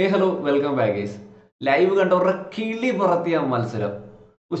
Hey hello welcome back live കണ്ടവരുടെ കിളി പറത്തിയ മത്സരം.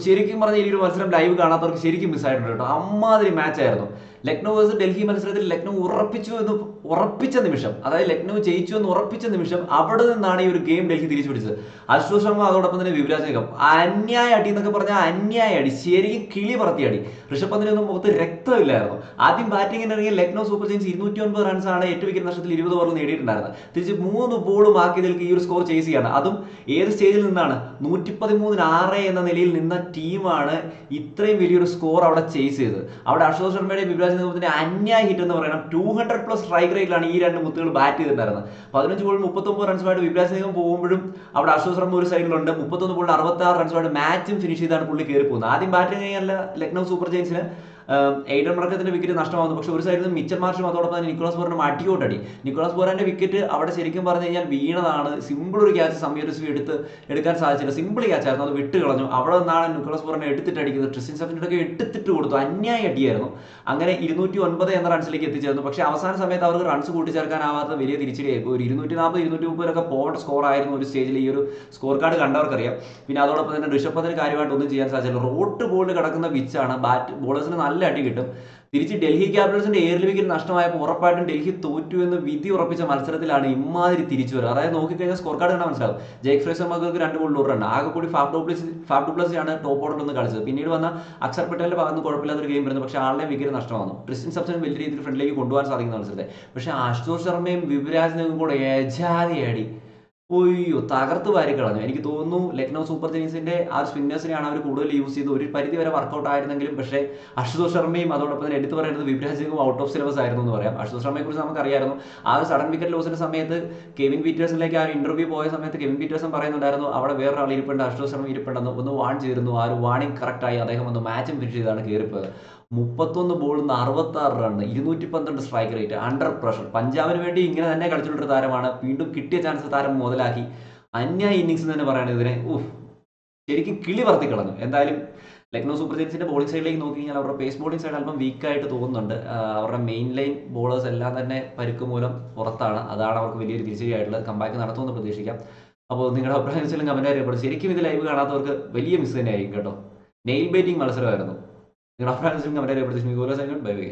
ശരിക്കും പറഞ്ഞാൽ ഈ ഒരു മത്സരം ലൈവ് കാണാത്തവർക്ക് ശരിക്കും മിസ്സായിട്ടുണ്ട് കേട്ടോ. അമ്മാതിരി മാച്ച് ആയിരുന്നു. ലക്നൗ വേഴ്സ് ഡൽഹി മത്സരത്തിൽ ലക്നൗ ഉറപ്പിച്ചു എന്ന് ഉറപ്പിച്ച നിമിഷം അതായത് ലക്നൗ ജയിച്ചു എന്ന് ഉറപ്പിച്ച നിമിഷം അവിടെ നിന്നാണ് ഈ ഒരു ഗെയിം ഡൽഹി തിരിച്ചു പിടിച്ചത്. അശ്വത് ശർമ്മ അതോടൊപ്പം തന്നെ വിപുരാജ് അന്യായ അടി എന്നൊക്കെ പറഞ്ഞാൽ അന്യായ അടി. ശരിക്കും കിളി പറത്തിയ അടി. ഋഷഭ് പന്തിനൊന്നും മുഖത്ത് രക്തമില്ലായിരുന്നു. ആദ്യം ബാറ്റിംഗിന് ഇറങ്ങിയ ലക്നൗ സൂപ്പർ ജെയിൻസ് ഇരുന്നൂറ്റി ഒൻപത് റൺസാണ് എട്ട് വിക്കറ്റ് നഷ്ടത്തിൽ ഇരുപത് ഓവർ നേടിയിട്ടുണ്ടായിരുന്നത്. തിരിച്ച് മൂന്ന് ബോളും ആക്കി നിൽക്കി ഈ ഒരു സ്കോർ ചേസ് ചെയ്യാണ്. അതും ഏത് സ്റ്റേജിൽ നിന്നാണ്? നൂറ്റി പതിമൂന്നിന് ആറ് എന്ന നിലയിൽ നിന്ന ടീമാണ് ഇത്രയും വലിയൊരു സ്കോർ അവിടെ ചേസ് ചെയ്തത്. അവിടെ അശോക് ശർമ്മയുടെ വിവരാജ് നിഗമത്തിന്റെ അന്യായ ഹിറ്റ് എന്ന് പറയണം. ടു ഹൺഡ്രഡ് പ്ലസ് സ്ട്രൈക്ക് റേറ്റിലാണ് ഈ രണ്ട് മുത്തുകൾ ബാറ്റ് ചെയ്തിട്ടുണ്ടായിരുന്നത്. പതിനഞ്ച് ബോൾ മുപ്പത്തൊമ്പത് റൺസുമായിട്ട് വിവരാജ് നിഗം പോകുമ്പോഴും അവിടെ അശോക് ശർമ്മ ഒരു സൈഡിലുണ്ട് മുപ്പത്തൊന്ന് ബോളിൽ അറുപത്തി ആറ് റൺസുമായിട്ട് മാച്ചും ഫിനിഷ് ചെയ്താണ് പുള്ളി കയറി പോകുന്നത് ആദ്യം ബാറ്റിംഗ് കഴിഞ്ഞാൽ ലക്നൗ സൂപ്പർ ജയൻസിന് എയ്ഡൻ മറക്കത്തിന്റെ വിക്കറ്റ് നഷ്ടമാകുന്നു. പക്ഷെ ഒരു സൈഡിൽ നിന്ന് മിച്ചൽ മാർഷും അതോടൊപ്പം തന്നെ നിക്കോളാസ് ബോറിനും അടിയോട്ടടി നിക്കോളസ് ബോറാന്റെ വിക്കറ്റ് അവിടെ ശരിക്കും പറഞ്ഞു കഴിഞ്ഞാൽ വീണതാണ്. സിമ്പിൾ ഒരു ക്യാച്ച് സംയോജിച്ച് എടുത്ത് എടുക്കാൻ സാധിച്ചില്ല. സിമ്പിൾ ക്യാച്ച് ആയിരുന്നു. അത് വിട്ട് കളഞ്ഞു. അവിടെ നിന്നാണ് നിക്കോളാസ് ബോറിനെ എടുത്തിട്ട് അടിക്കുന്നത്. ട്രിസ്റ്റിൻ സഫിന്റെ എടുത്തിട്ട് കൊടുത്തു. അന്യായ അടിയായിരുന്നു. അങ്ങനെ ഇരുന്നൂറ്റി ഒൻപത് എന്ന റൺസിലേക്ക് എത്തിച്ചേർന്നു. പക്ഷേ അവസാന സമയത്ത് അവർക്ക് റൺസ് കൂട്ടിച്ചേർക്കാനാവാത്ത വലിയ തിരിച്ചടിയായി ഒരു ഇരുന്നൂറ്റി നാൽപ്പത് ഇരുന്നൂറ്റി മുപ്പതിലൊക്കെ പോകേണ്ട സ്കോർ ആയിരുന്നു ഒരു സ്റ്റേജിൽ ഈ ഒരു സ്കോർ കാർഡ് കണ്ടവർക്കറിയാം. പിന്നെ അതോടൊപ്പം തന്നെ ഋഷഭ് പന്തിന് കാര്യമായിട്ട് ഒന്നും ചെയ്യാൻ സാധിച്ചില്ല. റോട്ട് ബോളിൽ കിടക്കുന്ന വിച്ചാണ് ബാറ്റ് ബോളേഴ്സിന് നല്ല അടി കിട്ടും. തിരിച്ച് ഡൽഹി ക്യാപിറ്റൽസിന്റെ എയർ വിക്കറ്റ് നഷ്ടമായപ്പോൾ ഉറപ്പായിട്ടും ഡൽഹി തോറ്റു എന്ന് വിധി ഉറപ്പിച്ച മത്സരത്തിലാണ് ഇമാതിരി തിരിച്ചു വരുന്നത് അതായത് നോക്കിക്കഴിഞ്ഞാൽ സ്കോർ കാർഡ് കണ്ടാൽ മനസ്സിലാവും. ജേക്ക് ഫ്രേസർ മകൾക്ക് രണ്ട് ഗോൾ ഒരു റൺ ആകെ കൂടി ഫാഫ് ഡോപ്ലസ് ഡോപ്ലസ് ആണ് ടോപ്പ് ഓർഡർ ഒന്ന് കളിച്ചത്. പിന്നീട് വന്ന അക്ഷർ പട്ടേലിന്റെ ഭാഗത്ത് കുഴപ്പമില്ലാത്തൊരു ഗെയിം വരുന്നത് പക്ഷേ ആളുടെ വിക്കറ്റ് നഷ്ടമാകുന്നു ക്രിസ്ത്യൻ സബ്സൺ വലിയ രീതിയിൽ ഫ്രണ്ടിലേക്ക് കൊണ്ടുപോകാൻ സാധിക്കുന്ന മത്സരത്തെ. പക്ഷേ അശോക് ശർമ്മയും വിവരാജിനും കൂടെ ഏജാതിയടി. ഒയ്യോ തകർത്ത് വാരി കളഞ്ഞു. എനിക്ക് തോന്നുന്നു ലക്നൗ സൂപ്പർ കിങ്സിന്റെ ആ സ്പിന്നേഴ്സിനെയാണ് അവർ കൂടുതൽ യൂസ് ചെയ്ത് ഒരു പരിധി വരെ വർക്കൗട്ട് ആയിരുന്നെങ്കിലും പക്ഷേ അശുതോഷ് ശർമ്മയും അതോടൊപ്പം തന്നെ എടുത്തു പറയുന്നത് വിവരാജ് സിംഗും ഔട്ട് ഓഫ് സിലബസ് ആയിരുന്നു എന്ന് പറയാം. അശുതോഷ് ശർമ്മയെ കുറിച്ച് നമുക്കറിയായിരുന്നു. ആ ഒരു സഡൻ വിക്കറ്റ് ലോസിന്റെ സമയത്ത് കെവിൻ പീറ്റേഴ്സിലേക്ക് ആ ഇന്റർവ്യൂ പോയ സമയത്ത് കെവിൻ പീറ്റേഴ്സൺ പറയുന്നുണ്ടായിരുന്നു അവിടെ വേറൊരാൾ ഇരിപ്പുണ്ട് അശുതോഷ് ശർമ്മ ഇരിപ്പുണ്ടെന്ന്. ഒന്ന് വാൺ ചെയ്തിരുന്നു. ആ ഒരു വാണിംഗ് കറക്റ്റായി അദ്ദേഹം ഒന്ന് മാച്ചും ഫിനിഷ് ചെയ്താണ് കയറിപ്പോയത് മുപ്പത്തൊന്ന് ബോളിൽ നിന്ന് അറുപത്തി ആറ് ഇരുന്നൂറ്റി പന്ത്രണ്ട് സ്ട്രൈക്ക് റേറ്റ് അണ്ടർ പ്രഷർ പഞ്ചാബിന് വേണ്ടി ഇങ്ങനെ തന്നെ കളിച്ചിട്ടുള്ള താരമാണ്. വീണ്ടും കിട്ടിയ ചാൻസ് താരം മുതലാക്കി. അന്യായ ഇന്നിങ്സ് തന്നെ പറയണത് ഇതിനെ ഊഹ് ശരിക്കും കിളി വർത്തി കളഞ്ഞു. എന്തായാലും ലക്നൗ സൂപ്പർ ജയൻസിന്റെ ബോളിംഗ് സൈഡിലേക്ക് നോക്കി കഴിഞ്ഞാൽ അവരുടെ പേസ് ബോളിംഗ് സൈഡ് അല്പം വീക്കായിട്ട് തോന്നുന്നുണ്ട്. അവരുടെ മെയിൻ ലൈൻ ബോളേഴ്സ് എല്ലാം തന്നെ പരുക്ക് മൂലം പുറത്താണ്. അതാണ് അവർക്ക് വലിയൊരു തിരിച്ചടിയായിട്ടുള്ളത്. കമ്പാക്ക് നടത്തുമെന്ന് പ്രതീക്ഷിക്കാം. അപ്പോൾ നിങ്ങളുടെ അഭിപ്രായം വെച്ചാലും കമന്റ് അറിയപ്പെടും ശരിക്കും ഇത് ലൈവ് കാണാത്തവർക്ക് വലിയ മിസ് തന്നെയായിരിക്കും കേട്ടോ. നെയിൽ ബേറ്റിംഗ് മത്സരമായിരുന്നു. നിങ്ങളുടെ അഭിപ്രായം വെച്ചാലും കമന്റ് അറിയപ്പെടും ബൈ ബൈ